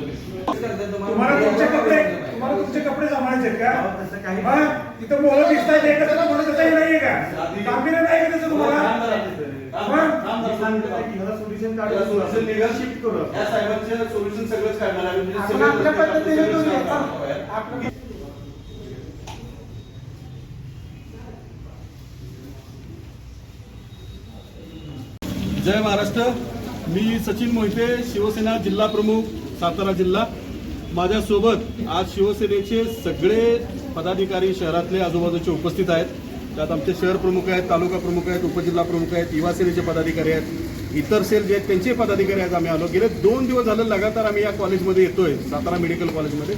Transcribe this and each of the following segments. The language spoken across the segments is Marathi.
तुम्हाला तुमचे कपडे तुम्हाला तुमचे कपडे सांभाळायचे का? इथं मुलं दिसतायत एकच तुम्हाला तसंही नाहीये का? गांभीर्य नाही का त्याचं तुम्हाला? सोल्युशन सगळंच काढणार आहे म्हणजे आपण सगळं आपल्या पद्धतीने सगळंच करूया. काढणार आहे. आपण- जय महाराष्ट्र. मी सचिन मोहिते शिवसेना जिल्हा प्रमुख सातारा जिल्हा. माझ्यासोबत आज शिवसेनेचे सगळे पदाधिकारी शहरातले आजूबाजूचे उपस्थित आहेत. त्यात आमचे शहर प्रमुख आहेत तालुका प्रमुख आहेत उपजिल्हा प्रमुख आहेत युवासेनेचे पदाधिकारी आहेत इतर सेल जे आहेत त्यांचे पदाधिकारी आहेत आम्ही आलो. गेले दोन दिवस झालं लगातार आम्ही या कॉलेजमध्ये येतोय सातारा मेडिकल कॉलेजमध्ये.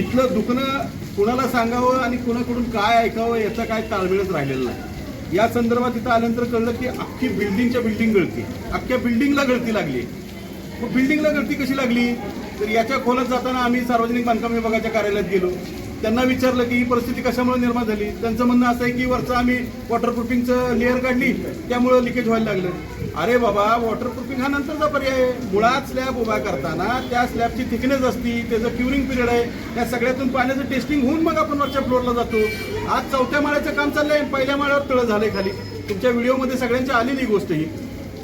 इथलं दुखणं कुणाला सांगावं आणि कुणाकडून काय ऐकावं याचा काय ताळमेळच राहिलेला नाही. या संदर्भात इथं आल्यानंतर कळलं की अख्खी बिल्डिंगच्या बिल्डिंग गळती. अख्ख्या बिल्डिंगला गळती लागली. मग बिल्डिंगला गळती कशी लागली? तर याच्या खोलात जाताना आम्ही सार्वजनिक बांधकाम विभागाच्या कार्यालयात गेलो. त्यांना विचारलं की ही परिस्थिती कशामुळे निर्माण झाली? त्यांचं म्हणणं असं आहे की वरचं आम्ही वॉटरप्रूफिंगचं लेअर काढली त्यामुळं लिकेज व्हायला लागलं. अरे बाबा वॉटरप्रूफिंग हा नंतरचा पर्याय आहे. मुळात स्लॅब उभा करताना त्या स्लॅबची थिकनेस असती त्याचं क्युरिंग पिरियड आहे त्या सगळ्यातून पाण्याचं टेस्टिंग होऊन मग आपण वरच्या फ्लोअरला जातो. आज चौथ्या माळ्याचं काम चाललंय पहिल्या माळ्यावर तळ झालंय खाली. तुमच्या व्हिडिओमध्ये सगळ्यांची आलेली गोष्ट ही.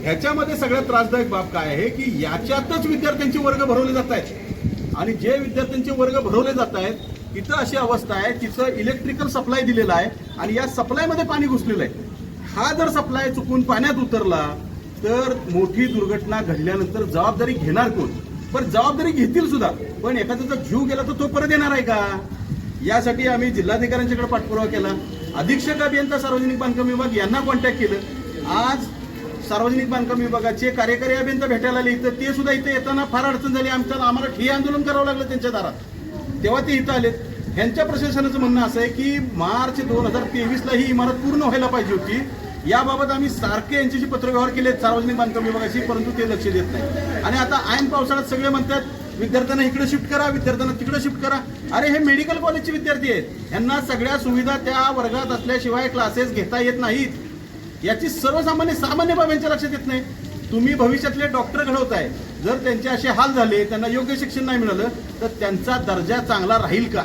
ह्याच्यामध्ये सगळ्यात त्रासदायक बाब काय आहे की याच्यातच विद्यार्थ्यांचे वर्ग भरवले जात आहेत. आणि जे विद्यार्थ्यांचे वर्ग भरवले जात आहेत तिथं अशी अवस्था आहे तिथं इलेक्ट्रिकल सप्लाय दिलेला आहे आणि या सप्लायमध्ये पाणी घुसलेलं आहे. हा जर सप्लाय चुकून पाण्यात उतरला तर मोठी दुर्घटना घडल्यानंतर जबाबदारी घेणार कोण? पण जबाबदारी घेतील सुद्धा. पण एखाद्याचा जीव गेला तर तो परत येणार आहे का? यासाठी आम्ही जिल्हाधिकाऱ्यांच्याकडे पाठपुरावा केला. अधीक्षक अभियंता सार्वजनिक बांधकाम विभाग यांना कॉन्टॅक्ट केलं. आज सार्वजनिक बांधकाम विभागाचे कार्यकारी अभियंता भेटायला आले इथं. ते सुद्धा इथे येताना फार अडचण झाली. आमच्या आम्हाला ठिय्या आंदोलन करावं लागलं त्यांच्या दारात. तेव्हा ते इथं आलेत. ह्यांच्या प्रशासनाचं म्हणणं असं आहे की मार्च दोन हजार तेवीसला ही इमारत पूर्ण व्हायला पाहिजे होती. याबाबत आम्ही सारखे यांच्याशी पत्रव्यवहार केले सार्वजनिक बांधकाम विभागाशी परंतु ते लक्ष देत नाही आणि आता ऐन पावसाळ्यात सगळे म्हणतात विद्यार्थ्यांना इकडे शिफ्ट करा विद्यार्थ्यांना तिकडे शिफ्ट करा. अरे हे मेडिकल कॉलेजचे विद्यार्थी आहेत. यांना सगळ्या सुविधा त्या वर्गात असल्याशिवाय क्लासेस घेता येत नाहीत. याची सर्वसामान्य सामान्य बाब यांच्या लक्षात येत नाही. तुम्ही भविष्यातले डॉक्टर घडवताय. जर त्यांचे असे हाल झाले त्यांना योग्य शिक्षण नाही मिळालं तर त्यांचा दर्जा चांगला राहील का?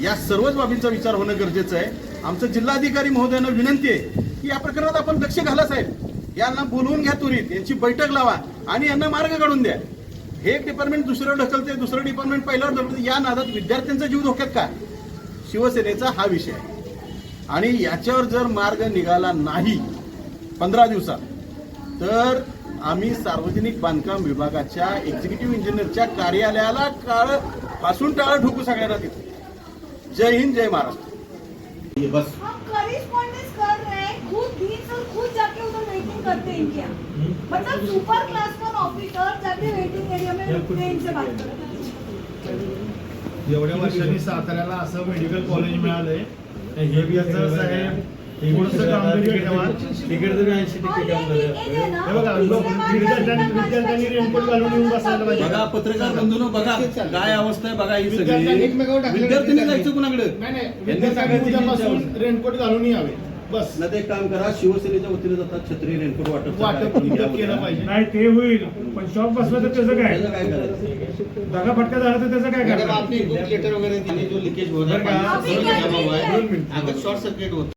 या सर्वच बाबींचा विचार होणं गरजेचं आहे. आमचं जिल्हाधिकारी महोदयांना विनंती आहे की या प्रकरणात आपण लक्ष घाला साहेब. यांना बोलवून घ्या त्वरित यांची बैठक लावा आणि यांना मार्ग काढून द्या. हे एक डिपार्टमेंट दुसरं ढकलते दुसरं डिपार्टमेंट पहिल्यावर ढकलते या नादात विद्यार्थ्यांचा जीव धोक्यात का? शिवसेनेचा हा विषय आहे. आणि याच्यावर जर मार्ग निघाला नाही पंधरा दिवसात तर आम्ही सार्वजनिक बांधकाम विभागाच्या एक्झिक्युटिव्ह इंजिनियरच्या कार्यालयाला काळपासून टाळ ठोकू सगळ्यांना तिथे. जय हिंद जय महाराष्ट्र. बस. हम करिस्पॉन्डेंस कर रहे हैं खुद दिन से खुद जाके उधर वेटिंग करते हैं इनके यहाँ मतलब सुपर क्लास वन ऑफिसर जाके वेटिंग एरिया में ट्रेन से बात करते हैं। एवढ्या वर्षांनी साताऱ्याला असं मेडिकल कॉलेज मिळालंय. हे बी असं साहेब तिकीट जरी ऐंशी बघा पत्रकार बंधून बघा काय अवस्था आहे बघा ही सगळी. विद्यार्थ्यांनी विद्यार्थी. जायचं कुणाकडे? रेनकोट घालून यावे. बस. ना ते एक काम करा शिवसेनेच्या वतीने जातात छत्री रेनकोट वाटप वाटप केलं पाहिजे? नाही ते होईल. पण शॉप बसलं तर त्याचं काय? काय करायचं? दगा फटका झाला तर त्याचं काय आपने ग्रुप लेटर जो लीकेज हो का? है जमा हुआ है. अगर शॉर्ट सर्किट होता.